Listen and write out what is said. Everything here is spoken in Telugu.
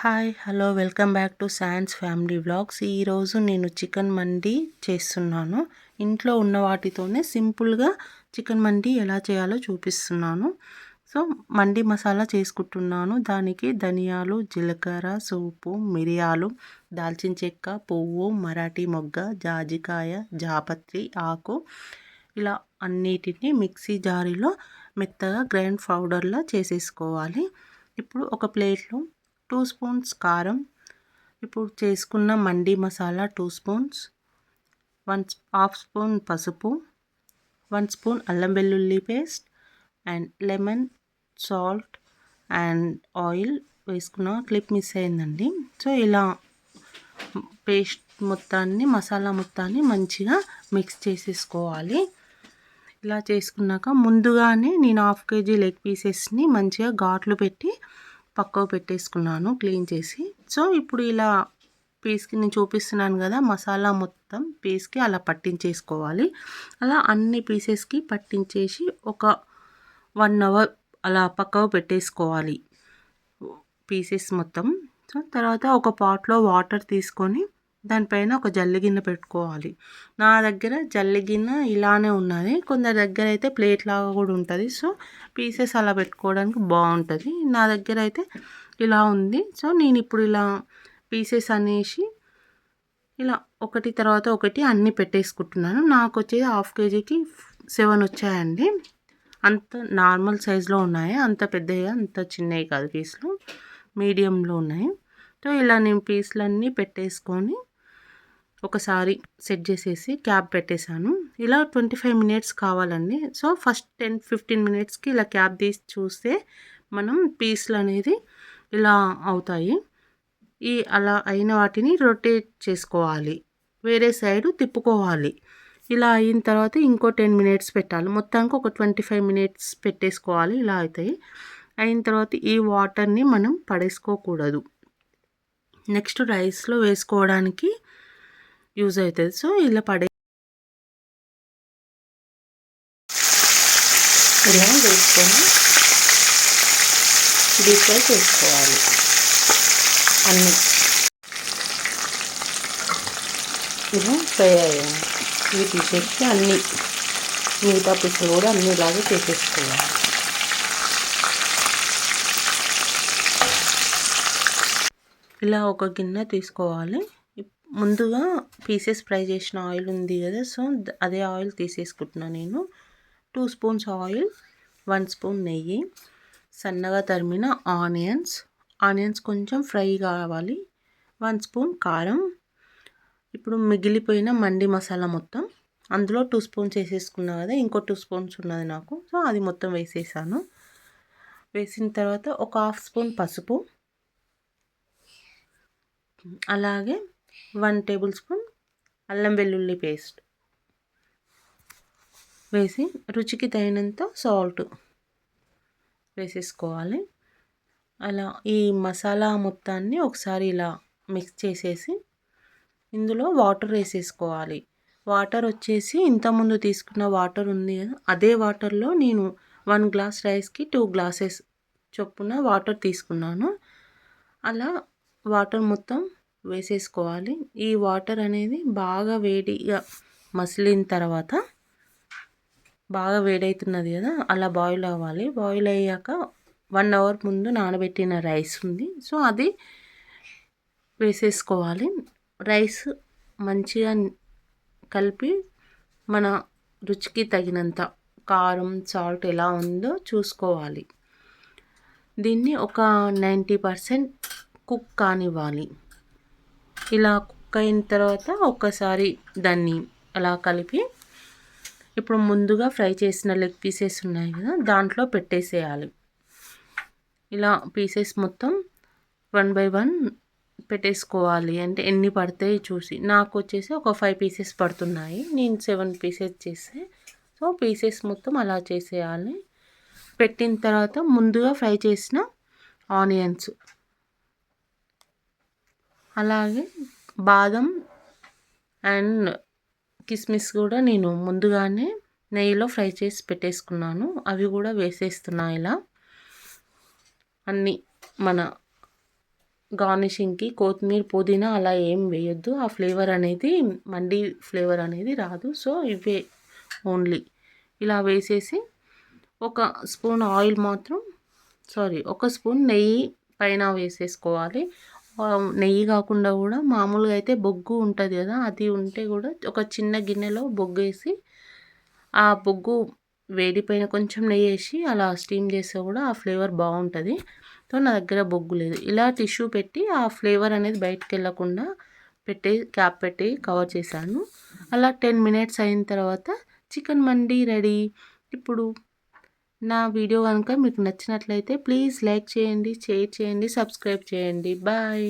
Hi hello welcome back to science family vlogs. ఈరోజు నేను చికెన్ మండి చేస్తున్నాను. ఇంట్లో ఉన్న వాటితోనే సింపుల్గా చికెన్ మండి ఎలా చేయాలో చూపిస్తున్నాను. సో మండి మసాలా చేసుకుంటున్నాను. దానికి ధనియాలు జీలకర్ర సోపు మిరియాలు దాల్చిన చెక్క పువ్వు మరాఠీ మొగ్గ జాజికాయ జాపత్రి ఆకు ఇలా అన్నిటిని మిక్సీ జారీలో మెత్తగా గ్రైండ్ పౌడర్లా చేసేసుకోవాలి. ఇప్పుడు ఒక ప్లేట్లో టూ స్పూన్స్ కారం. ఇప్పుడు చేసుకున్న మండి masala two spoons. One half spoon పసుపు. వన్ స్పూన్ అల్లం వెల్లుల్లి paste and lemon salt and oil వేసుకున్న క్లిప్ మిస్ అయిందండి. సో ఇలా పేస్ట్ మొత్తాన్ని మసాలా మొత్తాన్ని మంచిగా మిక్స్ చేసేసుకోవాలి. ఇలా చేసుకున్నాక ముందుగానే నేను హాఫ్ కేజీ లెగ్ పీసెస్ని మంచిగా ఘాట్లు పెట్టి పక్కకు పెట్టేసుకున్నాను క్లీన్ చేసి. సో ఇప్పుడు ఇలా పీస్కి నేను చూపిస్తున్నాను కదా మసాలా మొత్తం పీస్కి అలా పట్టించేసుకోవాలి. అలా అన్ని పీసెస్కి పట్టించేసి ఒక వన్ అవర్ అలా పక్కకు పెట్టేసుకోవాలి. పీసెస్ మొత్తం. సో తర్వాత ఒక పాట్లో వాటర్ తీసుకొని దానిపైన ఒక జల్లి గిన్నె పెట్టుకోవాలి. నా దగ్గర జల్లి గిన్నె ఇలానే ఉన్నది. కొందరి దగ్గర అయితే ప్లేట్ లాగా కూడా ఉంటుంది. సో పీసెస్ అలా పెట్టుకోవడానికి బాగుంటుంది. నా దగ్గర అయితే ఇలా ఉంది. సో నేను ఇప్పుడు ఇలా పీసెస్ అనేసి ఇలా ఒకటి తర్వాత ఒకటి అన్నీ పెట్టేసుకుంటున్నాను. నాకు వచ్చేది హాఫ్ కేజీకి సెవెన్ వచ్చాయండి. అంత నార్మల్ సైజులో ఉన్నాయి. అంత పెద్దవి అంత చిన్నవి కాదు పీసులు మీడియంలో ఉన్నాయి. సో ఇలా నేను పీసులన్నీ పెట్టేసుకొని ఒకసారి సెట్ చేసేసి క్యాప్ పెట్టేశాను. ఇలా ట్వంటీ ఫైవ్ మినిట్స్ కావాలండి. సో ఫస్ట్ టెన్ ఫిఫ్టీన్ మినిట్స్కి ఇలా క్యాప్ తీసి చూస్తే మనం పీస్లు అనేది ఇలా అవుతాయి. ఈ అలా అయిన వాటిని రొటేట్ చేసుకోవాలి. వేరే సైడు తిప్పుకోవాలి. ఇలా అయిన తర్వాత ఇంకో టెన్ మినిట్స్ పెట్టాలి. మొత్తానికి ఒక ట్వంటీ ఫైవ్ మినిట్స్ పెట్టేసుకోవాలి. ఇలా అవుతాయి. అయిన తర్వాత ఈ వాటర్ని మనం పడేసుకోకూడదు. నెక్స్ట్ రైస్లో వేసుకోవడానికి యూజ్ అవుతుంది. సో ఇలా పడే ఇలా వేసుకొని డీప్ ఫ్రై చేసుకోవాలి. అన్నీ. ఇలా ఫ్రై అయ్యాయి. ఇవి తీసేసి అన్నీ. మిగతా పీసులు కూడా అన్నీ ఇలాగే చేసేసుకోవాలి. ఇలా ఒక గిన్నె తీసుకోవాలి. ముందుగా పీసెస్ ఫ్రై చేసిన ఆయిల్ ఉంది కదా సో అదే ఆయిల్ తీసేసుకుంటున్నాను నేను. Two spoons oil one spoon నెయ్యి సన్నగా తరిమిన ఆనియన్స్. ఆనియన్స్ కొంచెం ఫ్రై కావాలి. వన్ స్పూన్ కారం. ఇప్పుడు మిగిలిపోయిన మండి మసాలా మొత్తం. అందులో టూ స్పూన్స్ వేసేసుకున్నా కదా ఇంకో టూ స్పూన్స్ ఉన్నది నాకు. సో అది మొత్తం వేసేసాను. వేసిన తర్వాత ఒక హాఫ్ స్పూన్ పసుపు. అలాగే వన్ టేబుల్ స్పూన్ అల్లం వెల్లుల్లి పేస్ట్ వేసి రుచికి తగినంత సాల్ట్ వేసేసుకోవాలి. అలా ఈ మసాలా మొత్తాన్ని ఒకసారి ఇలా మిక్స్ చేసేసి ఇందులో వాటర్ వేసేసుకోవాలి. వాటర్ వచ్చేసి ఇంతకుముందు తీసుకున్న వాటర్ ఉంది కదా అదే వాటర్లో నేను వన్ గ్లాస్ రైస్కి టూ గ్లాసెస్ చొప్పున వాటర్ తీసుకున్నాను. అలా వాటర్ మొత్తం వేసేసుకోవాలి. ఈ వాటర్ అనేది బాగా వేడిగా మసిలిన తర్వాత బాగా వేడవుతున్నది కదా అలా బాయిల్ అవ్వాలి. బాయిల్ అయ్యాక వన్ అవర్ ముందు నానబెట్టిన రైస్ ఉంది. సో అది వేసేసుకోవాలి. రైస్ మంచిగా కలిపి మన రుచికి తగినంత కారం సాల్ట్ ఎలా ఉందో చూసుకోవాలి. దీన్ని ఒక నైంటీ పర్సెంట్ కుక్ కానివ్వాలి. ఇలా కుక్ అయిన తర్వాత ఒక్కసారి దాన్ని అలా కలిపి ఇప్పుడు ముందుగా ఫ్రై చేసిన లెగ్ పీసెస్ ఉన్నాయి కదా దాంట్లో పెట్టేసేయాలి. ఇలా పీసెస్ మొత్తం వన్ బై వన్ పెట్టేసుకోవాలి. అంటే ఎన్ని పడతాయి చూసి. నాకు వచ్చేసి ఒక ఫైవ్ పీసెస్ పడుతున్నాయి. నేను సెవెన్ పీసెస్ చేస్తే సో పీసెస్ మొత్తం అలా చేసేయాలి. పెట్టిన తర్వాత ముందుగా ఫ్రై చేసిన ఆనియన్స్. అలాగే బాదం అండ్ కిస్మిస్ కూడా నేను ముందుగానే నెయ్యిలో ఫ్రై చేసి పెట్టేసుకున్నాను. అవి కూడా వేసేస్తున్నా ఇలా. అన్నీ మన గార్నిషింగ్కి కొత్తిమీర పుదీనా అలా ఏం వేయొద్దు. ఆ ఫ్లేవర్ అనేది మండి ఫ్లేవర్ అనేది రాదు. సో ఇవే ఓన్లీ. ఇలా వేసేసి ఒక స్పూన్ ఆయిల్ మాత్రం సారీ ఒక స్పూన్ నెయ్యి పైన వేసేసుకోవాలి. నెయ్యి కాకుండా కూడా మామూలుగా అయితే బొగ్గు ఉంటుంది కదా అది ఉంటే కూడా ఒక చిన్న గిన్నెలో బొగ్గు వేసి ఆ బొగ్గు వేడిపైన కొంచెం నెయ్యి వేసి అలా స్టీమ్ చేస్తే కూడా ఆ ఫ్లేవర్ బాగుంటుంది. సో నా దగ్గర బొగ్గు లేదు. ఇలా టిష్యూ పెట్టి ఆ ఫ్లేవర్ అనేది బయటకు వెళ్ళకుండా పెట్టి క్యాప్ పెట్టి కవర్ చేశాను. అలా టెన్ మినిట్స్ అయిన తర్వాత చికెన్ మండి రెడీ. ఇప్పుడు నా వీడియో కనుక మీకు నచ్చినట్లయితే ప్లీజ్ లైక్ చేయండి షేర్ చేయండి సబ్స్క్రైబ్ చేయండి. బాయ్.